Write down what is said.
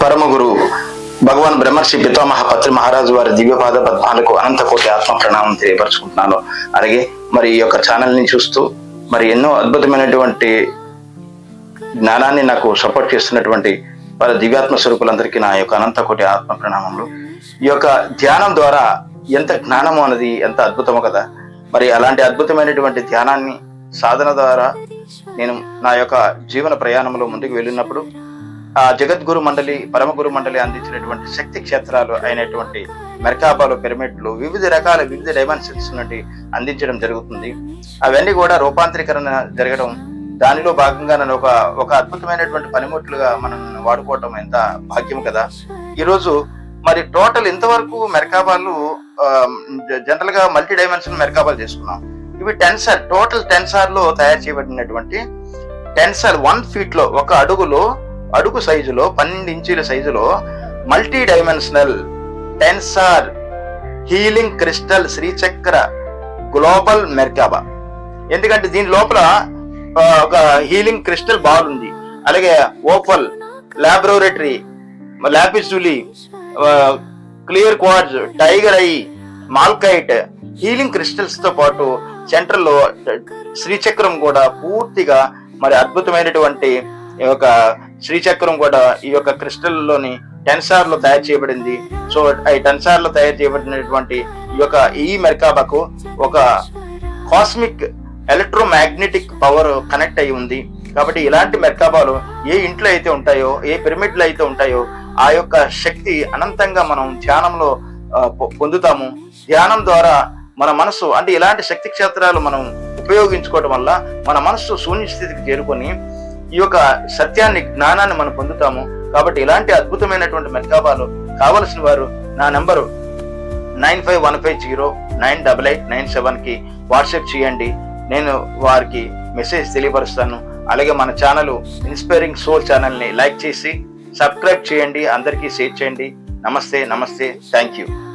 పరమ గురు భగవాన్ బ్రహ్మర్షి పితామహ పత్రి మహారాజు వారి దివ్యపాద పద్మాలకు అనంత కోటి ఆత్మ ప్రణామం తెలియపరచుకుంటున్నాను. అలాగే మరి ఈ యొక్క ఛానల్ని చూస్తూ మరి ఎన్నో అద్భుతమైనటువంటి జ్ఞానాన్ని నాకు సపోర్ట్ చేస్తున్నటువంటి వారి దివ్యాత్మ స్వరూపులందరికీ నా యొక్క అనంత కోటి ఆత్మ ప్రణామములు. ఈ యొక్క ధ్యానం ద్వారా ఎంత జ్ఞానము అనేది ఎంత అద్భుతమో కదా. మరి అలాంటి అద్భుతమైనటువంటి ధ్యానాన్ని సాధన ద్వారా నేను నా యొక్క జీవన ప్రయాణంలో ముందుకు వెళ్ళినప్పుడు జగద్గురు మండలి పరమగురు మండలి అందించినటువంటి శక్తి క్షేత్రాలు అయినటువంటి మెరకాబాలు పిరమిడ్లు వివిధ రకాల వివిధ డైమెన్షన్స్ నుండి అందించడం జరుగుతుంది. అవన్నీ కూడా రూపాంతరీకరణ జరగడం దానిలో భాగంగా నన్ను ఒక ఒక అద్భుతమైనటువంటి పనిముట్లుగా మనం వాడుకోవటం ఎంత భాగ్యం కదా. ఈరోజు మరి టోటల్ ఇంతవరకు మెరకాబాలు జనరల్గా మల్టీ డైమెన్షన్ మెరకాబాలు చేసుకున్నాం. ఇవి టెన్సర్ టోటల్ టెన్సార్లో తయారు చేయబడినటువంటి టెన్సర్ వన్ ఫీట్లో ఒక అడుగులో అడుగు సైజులో పన్నెండు ఇంచీల సైజులో multi dimensional tensor healing crystal Srichakra global merkaba ఎందుకంటే దీని లోపల ఒక హీలింగ్ క్రిస్టల్ బాల్ ఉంది. అలాగే opal laboratory lapis clear quartz tiger eye malachite healing క్రిస్టల్స్తో పాటు సెంటర్లో శ్రీచక్రం కూడా పూర్తిగా మరి అద్భుతమైనటువంటి ఈ యొక్క శ్రీచక్రం కూడా ఈ యొక్క క్రిస్టల్లోని టెన్సార్లో టెన్సార్లో తయారు చేయబడింది. సో ఈ టెన్సార్లో తయారు చేయబడినటువంటి ఈ యొక్క ఈ మెర్కాబాకు ఒక కాస్మిక్ ఎలక్ట్రోమాగ్నెటిక్ పవర్ కనెక్ట్ అయి ఉంది. కాబట్టి ఇలాంటి మెర్కాబాలు ఏ ఇంట్లో అయితే ఉంటాయో ఏ పిరమిడ్లు అయితే ఉంటాయో ఆ యొక్క శక్తి అనంతంగా మనం ధ్యానంలో పొందుతాము. ధ్యానం ద్వారా మన మనసు అంటే ఇలాంటి శక్తి క్షేత్రాలు మనం ఉపయోగించుకోవడం వల్ల మన మనసు శూన్య స్థితికి చేరుకొని ఈ యొక్క సత్యాన్ని జ్ఞానాన్ని మనం పొందుతాము. కాబట్టి ఇలాంటి అద్భుతమైనటువంటి మెర్కాబాలు కావలసిన వారు నా number nine five one five zero nine double eight nine సెవెన్కి వాట్సాప్ చేయండి. నేను వారికి మెసేజ్ తెలియపరుస్తాను. అలాగే మన ఛానల్ ఇన్స్పైరింగ్ సోల్ ఛానల్ని లైక్ చేసి సబ్స్క్రైబ్ చేయండి. అందరికీ షేర్ చేయండి. నమస్తే నమస్తే. Thank you.